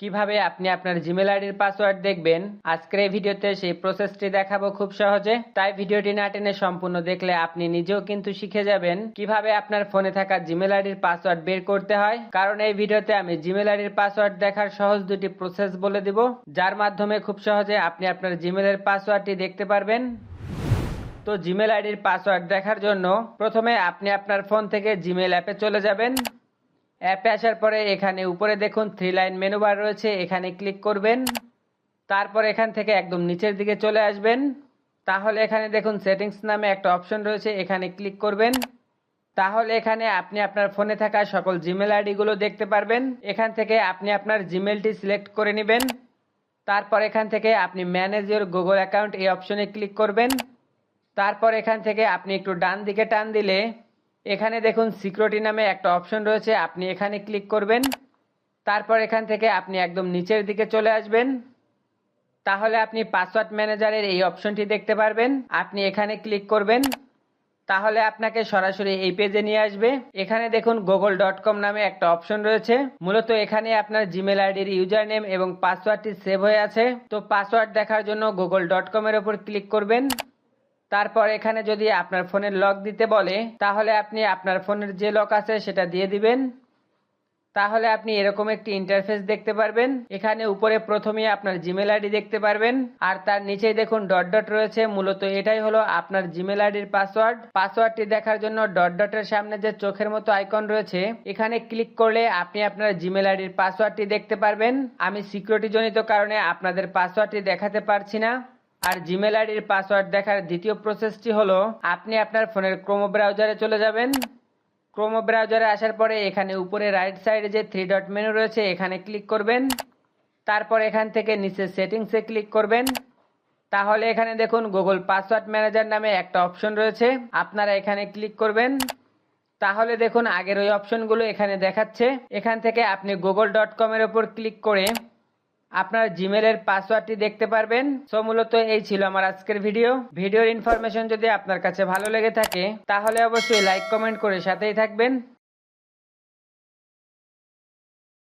কীভাবে আপনি আপনার জিমেল আইডির পাসওয়ার্ড দেখবেন? আজকের এই ভিডিওতে সেই প্রসেসটি দেখাবো খুব সহজে। তাই ভিডিওটি না টেনে সম্পূর্ণ দেখলে আপনি নিজেও কিন্তু শিখে যাবেন কীভাবে আপনার ফোনে থাকা জিমেল আইডির পাসওয়ার্ড বের করতে হয়। কারণ এই ভিডিওতে আমি জিমেল আইডির পাসওয়ার্ড দেখার সহজ দুটি প্রসেস বলে দিব, যার মাধ্যমে খুব সহজে আপনি আপনার জিমেলের পাসওয়ার্ডটি দেখতে পারবেন। তো জিমেল আইডির পাসওয়ার্ড দেখার জন্য প্রথমে আপনি আপনার ফোন থেকে জিমেল অ্যাপে চলে যাবেন। অ্যাপে আসার পরে এখানে উপরে দেখুন থ্রি লাইন মেনু বার রয়েছে, এখানে ক্লিক করবেন। তারপর এখান থেকে একদম নিচের দিকে চলে আসবেন। তাহলে এখানে দেখুন সেটিংস নামে একটা অপশন রয়েছে, এখানে ক্লিক করবেন। তাহলে এখানে আপনি আপনার ফোনে থাকা সকল জিমেল আইডিগুলো দেখতে পারবেন। এখান থেকে আপনি আপনার জিমেলটি সিলেক্ট করে নেবেন। তারপর এখান থেকে আপনি ম্যানেজ ইউর গুগল অ্যাকাউন্ট এই অপশনে ক্লিক করবেন। তারপর এখান থেকে আপনি একটু ডান দিকে টান দিলে এখানে দেখুন সিকিউরিটি নামে একটা অপশন রয়েছে, আপনি এখানে ক্লিক করবেন। তারপর এখান থেকে আপনি একদম নিচের দিকে চলে আসবেন। তাহলে আপনি পাসওয়ার্ড ম্যানেজারের এই অপশনটি দেখতে পারবেন। আপনি এখানে ক্লিক করবেন। তাহলে আপনাকে সরাসরি এই পেজে নিয়ে আসবে। এখানে দেখুন গুগল ডট কম নামে একটা অপশন রয়েছে। মূলত এখানে আপনার জিমেল আইডির ইউজার নেম এবং পাসওয়ার্ডটি সেভ হয়ে আছে। তো পাসওয়ার্ড দেখার জন্য গুগল ডট কমের ওপর ক্লিক করবেন। তারপর এখানে যদি আপনার ফোনের লক দিতে বলে, তাহলে আপনি আপনার ফোনের যে লক আছে সেটা দিয়ে দিবেন। তাহলে আপনি এরকম একটি ইন্টারফেস দেখতে পারবেন। এখানে উপরে প্রথমে আপনার জিমেল আইডি দেখতে পারবেন। আর তার নিচেই দেখুন ডট ডট রয়েছে। মূলত এটাই হলো আপনার জিমেল আইডির পাসওয়ার্ড পাসওয়ার্ডটি দেখার জন্য ডট ডটের সামনে যে চোখের মতো আইকন রয়েছে, এখানে ক্লিক করলে আপনি আপনার জিমেল আইডির পাসওয়ার্ডটি দেখতে পারবেন। আমি সিকিউরিটি জনিত কারণে আপনাদের পাসওয়ার্ডটি দেখাতে পারছি না। আর জিমেল আইডির পাসওয়ার্ড দেখার দ্বিতীয় প্রসেসটি হলো, আপনি আপনার ফোনের ক্রোম ব্রাউজারে চলে যাবেন। ক্রোম ব্রাউজারে আসার পরে এখানে উপরে রাইট সাইডে যে থ্রি ডট মেনু রয়েছে, এখানে ক্লিক করবেন। তারপর এখান থেকে নিচে সেটিংসে ক্লিক করবেন। তাহলে এখানে দেখুন গুগল পাসওয়ার্ড ম্যানেজার নামে একটা অপশন রয়েছে। আপনারা এখানে ক্লিক করবেন। তাহলে দেখুন, আগের ওই অপশনগুলো এখানে দেখাচ্ছে। এখান থেকে আপনি গুগল ডট কমের ওপর ক্লিক করে আপনার জিমেলের পাসওয়ার্ডটি দেখতে পারবেন। সো মূলত এই ছিল আমার আজকের ভিডিও ভিডিওর ইনফরমেশন যদি আপনার কাছে ভালো লেগে থাকে, তাহলে অবশ্যই লাইক কমেন্ট করে সাথেই থাকবেন।